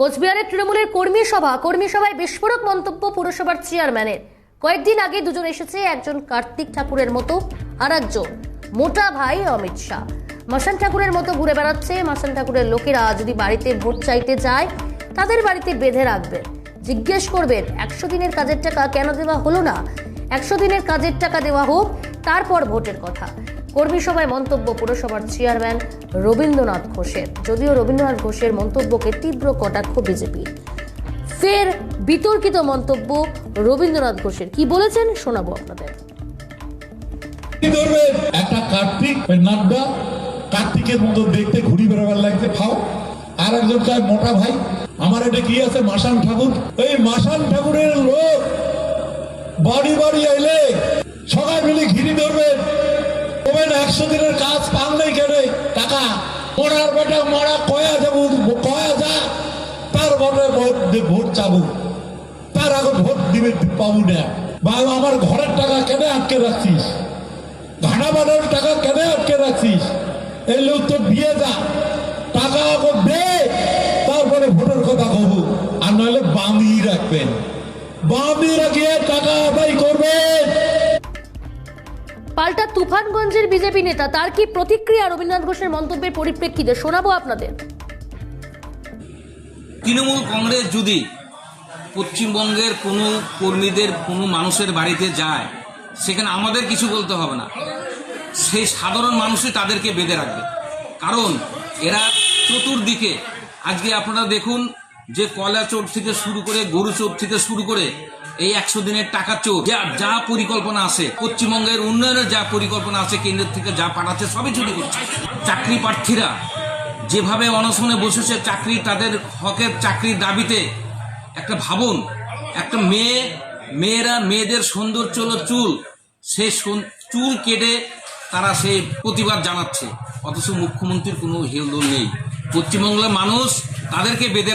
কোচবিহারের তৃণমূলের কর্মী সভা, কর্মী সভায় বিস্ফোরক মন্তব্য পুরসভার চেয়ারম্যানের। কয়েকদিন আগে দুজন এসেছে, একজন কার্তিক ঠাকুরের মতো আর একজন মোটা ভাই অমিত শাহ। মাসান ঠাকুরের মতো ঘুরে বেড়াচ্ছে, মাসান ঠাকুরের লোকেরা যদি বাড়িতে ভোট চাইতে যায়, তাদের বাড়িতে বেঁধে রাখবেন জিজ্ঞেস করবেন, একশো দিনের কাজের টাকা কেন দেওয়া হলো না? একশো দিনের কাজের টাকা দেওয়া হোক, তারপর ভোটের কথা। কর্মী সভায় মন্তব্য পুরসভার চেয়ারম্যান রবীন্দ্রনাথ ঘোষের। যদিও রবীন্দ্রনাথ ঘোষের মন্তব্যকে তীব্র কটাক্ষ বিজেপির ফের বিতর্কিত মন্তব্য রবীন্দ্রনাথ ঘোষের। কি বলেছেন শোনাবো আপনাদের। একটা কার্তিক নাড্ডা। কার্তিকের মতো দেখতে ঘুরি বেড়াবার লাগছে, খাও। আর একজন চায় মোটা ভাই। আমার এটা কি আছে? মাসান ঠাকুর। এই মাসান ঠাকুরের লোক বাড়ি বাড়ি এলে সবাই মিলে ঘিরি ধরবেন বলবেন একশো দিনের কাজ পান টাকা মরার বেটা, মরা কয়া যাব কয়া যা, তার ভোট তার আগে ভোট দিবে না। বা আমার ঘরের টাকা কেন আটকে রাখছিস ভাড়া বানানোর টাকা কেন আটকে রাখছিস এই লোক তো দিয়ে যা। টাকা দে, তারপরে ভোটের কথা কব। আর নইলে বামিয়ে রাখবেন। বামিয়ে রাখিয়ে টাকা আদায় পাল্টা তুফানগঞ্জের বিজেপি নেতা, তার কি প্রতিক্রিয়া? রবীন্দ্রনাথ ঘোষের মন্তব্যের পরিপ্রেক্ষিতে শোনাবো আপনাদের। তৃণমূল কংগ্রেস যদি পশ্চিমবঙ্গের কোনো কর্মীদের, কোনো মানুষের বাড়িতে যায়, সেখানে আমাদের কিছু বলতে হবে না। সেই সাধারণ মানুষই তাদেরকে বেঁধে রাখবে। কারণ এরা চতুর্দিকে, আজকে আপনারা দেখুন যে কয়লা চোর থেকে শুরু করে, গরু চোর থেকে শুরু করে এই একশো দিনের টাকা চোর, যা যা পরিকল্পনা আছে, পশ্চিমবঙ্গের উন্নয়নের যা পরিকল্পনা আছে কেন্দ্রের থেকে যা পাঠাচ্ছে, সবই চুরি করছে। চাকরি প্রার্থীরা যেভাবে অনশনে বসেছে, চাকরি তাদের হকের চাকরির দাবিতে একটা ভাবুন, একটা মেয়ে, মেয়েরা মেয়েদের সৌন্দর্য হলো চুল। সে চুল কেটে তারা সেই প্রতিবাদ জানাচ্ছে। অথচ মুখ্যমন্ত্রীর কোনো হেলদোল নেই। পশ্চিমবাংলার মানুষ তাদেরকে বেঁধে